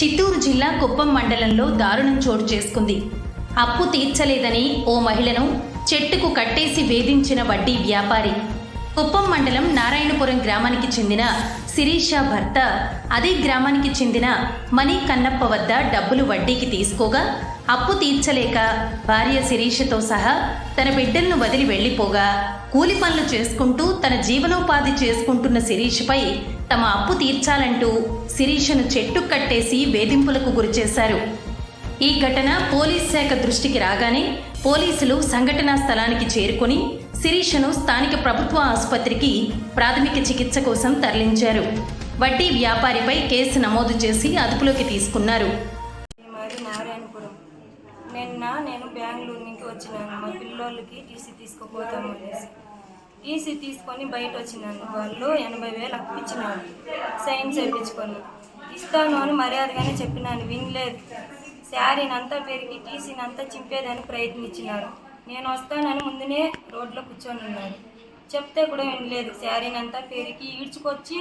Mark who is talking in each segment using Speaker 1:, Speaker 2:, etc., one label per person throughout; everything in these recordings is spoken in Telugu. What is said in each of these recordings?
Speaker 1: చిత్తూరు జిల్లా కుప్పం మండలంలో దారుణం చోటు చేసుకుంది. అప్పు తీర్చలేదని ఓ మహిళను చెట్టుకు కట్టేసి వేధించిన వడ్డీ వ్యాపారి. కుప్పం మండలం నారాయణపురం గ్రామానికి చెందిన శిరీష భర్త అదే గ్రామానికి చెందిన మణి కన్నప్ప వద్ద డబ్బులు వడ్డీకి తీసుకోగా అప్పు తీర్చలేక భార్య శిరీషతో సహా తన బిడ్డలను వదిలి వెళ్ళిపోగా కూలి పనులు చేసుకుంటూ తన జీవనోపాధి చేసుకుంటున్న శిరీషపై తమ అప్పు తీర్చాలంటూ శిరీషను చెట్టు కట్టేసి వేధింపులకు గురిచేశారు. ఈ ఘటన పోలీస్ శాఖ దృష్టికి రాగానే పోలీసులు సంఘటనా స్థలానికి చేరుకొని శిరీషను స్థానిక ప్రభుత్వ ఆసుపత్రికి ప్రాథమిక చికిత్స కోసం తరలించారు. వడ్డీ వ్యాపారిపై కేసు నమోదు చేసి అదుపులోకి తీసుకున్నారు.
Speaker 2: నిన్న నేను బెంగళూరు నుంచి వచ్చినాను. మా పిల్లోళ్ళకి టీసీ తీసుకుపోతాము ఈసీ తీసుకొని బయట వచ్చినాను వాళ్ళు ఎనభై వేలు అప్పించినాను సైన్ చేయించుకొని ఇస్తాను అని మర్యాదగానే చెప్పినాను వినలేదు. శారీని అంతా పెరిగి టీసీని అంతా చింపేదని ప్రయత్నించినారు. నేను వస్తానని ముందునే రోడ్లో కూర్చొని ఉన్నాను. చెప్తే కూడా వినలేదు. శారీని అంతా పెరిగి ఈడ్చుకొచ్చి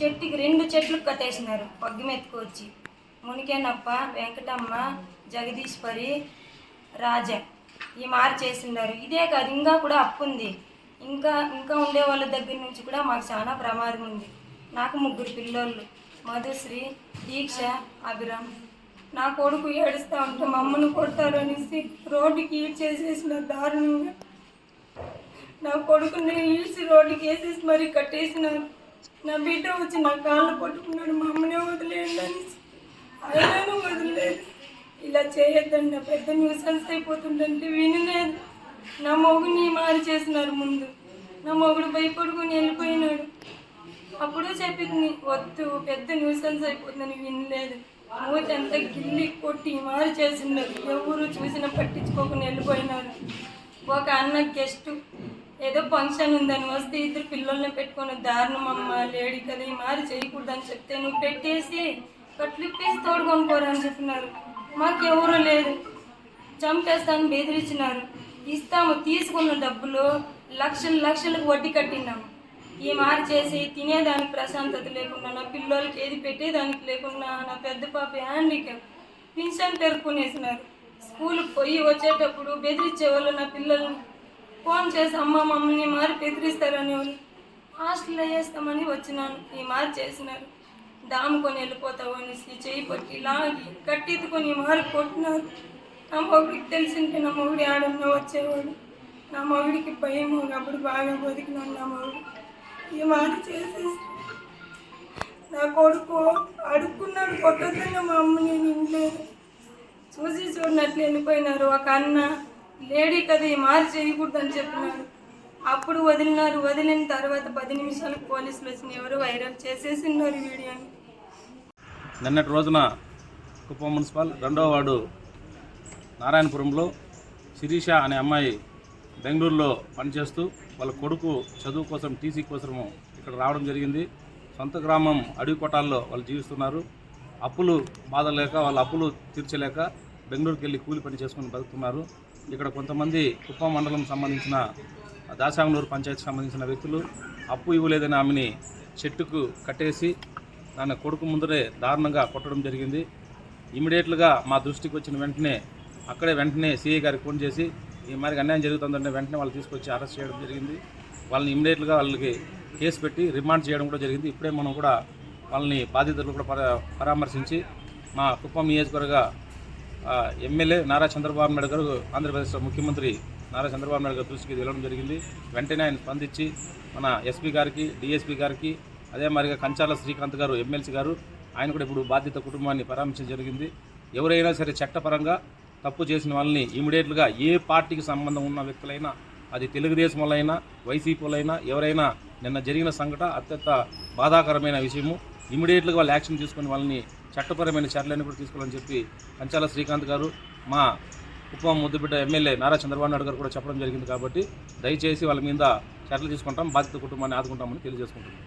Speaker 2: చెట్టుకి రెండు చెట్లు కట్టేసినారు పగ్గిమెత్తుకొచ్చి మునికేనప్ప వెంకటమ్మ జగదీశ్వరి రాజా ఈ మారు చేసినారు ఇదే కాదు ఇంకా కూడా అప్పు ఉంది ఇంకా ఇంకా ఉండే వాళ్ళ దగ్గర నుంచి కూడా మాకు చాలా ప్రమాదం ఉంది. నాకు ముగ్గురు పిల్లోళ్ళు మధుశ్రీ దీక్ష అభిరామ్. నా కొడుకు ఏడుస్తూ ఉంటే మా కొడతారు అనేసి రోడ్డుకి ఈడ్ చేసేసిన దారుణంగా. నా కొడుకుని ఈడ్చి రోడ్డుకి వేసేసి మరీ కట్టేసినారు. నా బిడ్డ వచ్చి నా కాళ్ళు పట్టుకున్నాడు మా అమ్మనే వదిలేయండి అనేసి అయినా వదిలేదు. ఇలా చేయొద్దండి నా పెద్ద న్యూసెన్స్ అయిపోతుందంటే వినలేదు. నా మొగుడిని మారి చేసినారు ముందు. నా మొగుడు భయపడుకుని వెళ్ళిపోయినాడు. అప్పుడు చెప్పింది వద్దు పెద్ద న్యూసెన్స్ అయిపోతుందని వినలేదు. మూత ఎంత గిల్లి కొట్టి మారి చేసినారు ఎవరు చూసినా పట్టించుకోకుండా వెళ్ళిపోయినారు. ఒక అన్న గెస్ట్ ఏదో ఫంక్షన్ ఉందని వస్తే ఇద్దరు పిల్లల్ని పెట్టుకొని దారుణం అమ్మ లేడీ కదా ఈ మారి చేయకూడదని చెప్తే నువ్వు పెట్టేసి కట్లిప్పేసి తోడుకొని పోరని చెప్పినారు. మాకు ఎవరు లేదు. చంపేస్తాను బెదిరించినారు. ఇస్తాము తీసుకున్న డబ్బులు లక్షలు లక్షలకు వడ్డీ కట్టినాము ఈ మారి చేసి తినేదానికి ప్రశాంతత లేకుండా నా పిల్లలకి ఏది పెట్టేదానికి లేకుండా నా పెద్ద పాప హ్యాండిక్యాప్ పింఛన్ పేర్కొనేసినారు స్కూల్కి పోయి వచ్చేటప్పుడు బెదిరించే వాళ్ళు నా పిల్లల్ని. ఫోన్ చేసి అమ్మ మమ్మల్ని మారి బెదిరిస్తారని వాళ్ళు. హాస్టల్లో వేస్తామని వచ్చినాను. ఈ మారి చేసినారు. దాముకొని వెళ్ళిపోతావు అనేసి చేయి పట్టి లాగి కట్టెత్తుకొని మారు మారి కొట్టినారు. నా మొగుడికి తెలిసింటే నా మొగుడి ఆడన్నా వచ్చేవాడు. నా మొగుడికి భయం అప్పుడు బాగా బతికినాను నా మొగుడు. ఈ మాట చేసేసి నా కొడుకు అడుక్కున్నాడు. కొట్టొద్దని మా అమ్మ నేను ఇంట్లేదు చూసి చూడనట్లు వెళ్ళిపోయినారు. ఒక అన్న లేడీ కదా ఈ మారి చేయకూడదని చెప్పినారు అప్పుడు వదిలినారు. వదిలిన తర్వాత పది నిమిషాలకు పోలీసులు వచ్చిన ఎవరు వైరల్ చేసేసినారు వీడియోని.
Speaker 3: నిన్నటి రోజున కుప్పం మున్సిపల్ రెండో వార్డు నారాయణపురంలో శిరీష అనే అమ్మాయి బెంగళూరులో పనిచేస్తూ వాళ్ళ కొడుకు చదువు కోసం టీసీ కోసము ఇక్కడ రావడం జరిగింది. సొంత గ్రామం అడవి కొట్టాల్లో వాళ్ళు జీవిస్తున్నారు. అప్పులు బాధ లేక వాళ్ళ అప్పులు తీర్చలేక బెంగళూరుకి వెళ్ళి కూలి పని చేసుకుని బతుకుతున్నారు. ఇక్కడ కొంతమంది కుప్పం మండలం సంబంధించిన దాసాంగనూరు పంచాయతీ సంబంధించిన వ్యక్తులు అప్పు ఇవ్వలేదని ఆమెని చెట్టుకు కట్టేసి దాని కొడుకు ముందరే దారుణంగా కొట్టడం జరిగింది. ఇమీడియట్లుగా మా దృష్టికి వచ్చిన వెంటనే అక్కడే వెంటనే సిఐ గారికి ఫోన్ చేసి ఈ మరి అన్యాయం జరుగుతుందంటే వెంటనే వాళ్ళు తీసుకొచ్చి అరెస్ట్ చేయడం జరిగింది. వాళ్ళని ఇమ్మీడియట్గా వాళ్ళకి కేసు పెట్టి రిమాండ్ చేయడం కూడా జరిగింది. ఇప్పుడే మనం కూడా వాళ్ళని బాధితులు కూడా పరా పరామర్శించి మా కుప్పం నియోజకవర్గ ఎమ్మెల్యే నారా చంద్రబాబు నాయుడు గారు ఆంధ్రప్రదేశ్ ముఖ్యమంత్రి నారా చంద్రబాబు నాయుడు గారు దృష్టికి వెళ్ళడం జరిగింది. వెంటనే ఆయన స్పందించి మన ఎస్పీ గారికి డిఎస్పీ గారికి అదే మరిగా కంచాల శ్రీకాంత్ గారు ఎమ్మెల్సీ గారు ఆయన కూడా ఇప్పుడు బాధిత కుటుంబాన్ని పరామర్శించడం జరిగింది. ఎవరైనా సరే చట్టపరంగా తప్పు చేసిన వాళ్ళని ఇమీడియట్గా ఏ పార్టీకి సంబంధం ఉన్న వ్యక్తులైనా అది తెలుగుదేశం వాళ్ళైనా వైసీపీ ఎవరైనా నిన్న జరిగిన సంఘట అత్యంత బాధాకరమైన విషయము. ఇమీడియట్గా వాళ్ళు యాక్షన్ తీసుకుని వాళ్ళని చట్టపరమైన చర్యలన్నీ కూడా తీసుకోవాలని చెప్పి కంచాల శ్రీకాంత్ గారు మా కుప్పం ముద్దుబిడ్డ ఎమ్మెల్యే నారా చంద్రబాబు నాయుడు గారు కూడా చెప్పడం జరిగింది కాబట్టి దయచేసి వాళ్ళ మీద చర్యలు తీసుకుంటాం బాధిత కుటుంబాన్ని ఆదుకుంటామని తెలియజేసుకుంటున్నాం.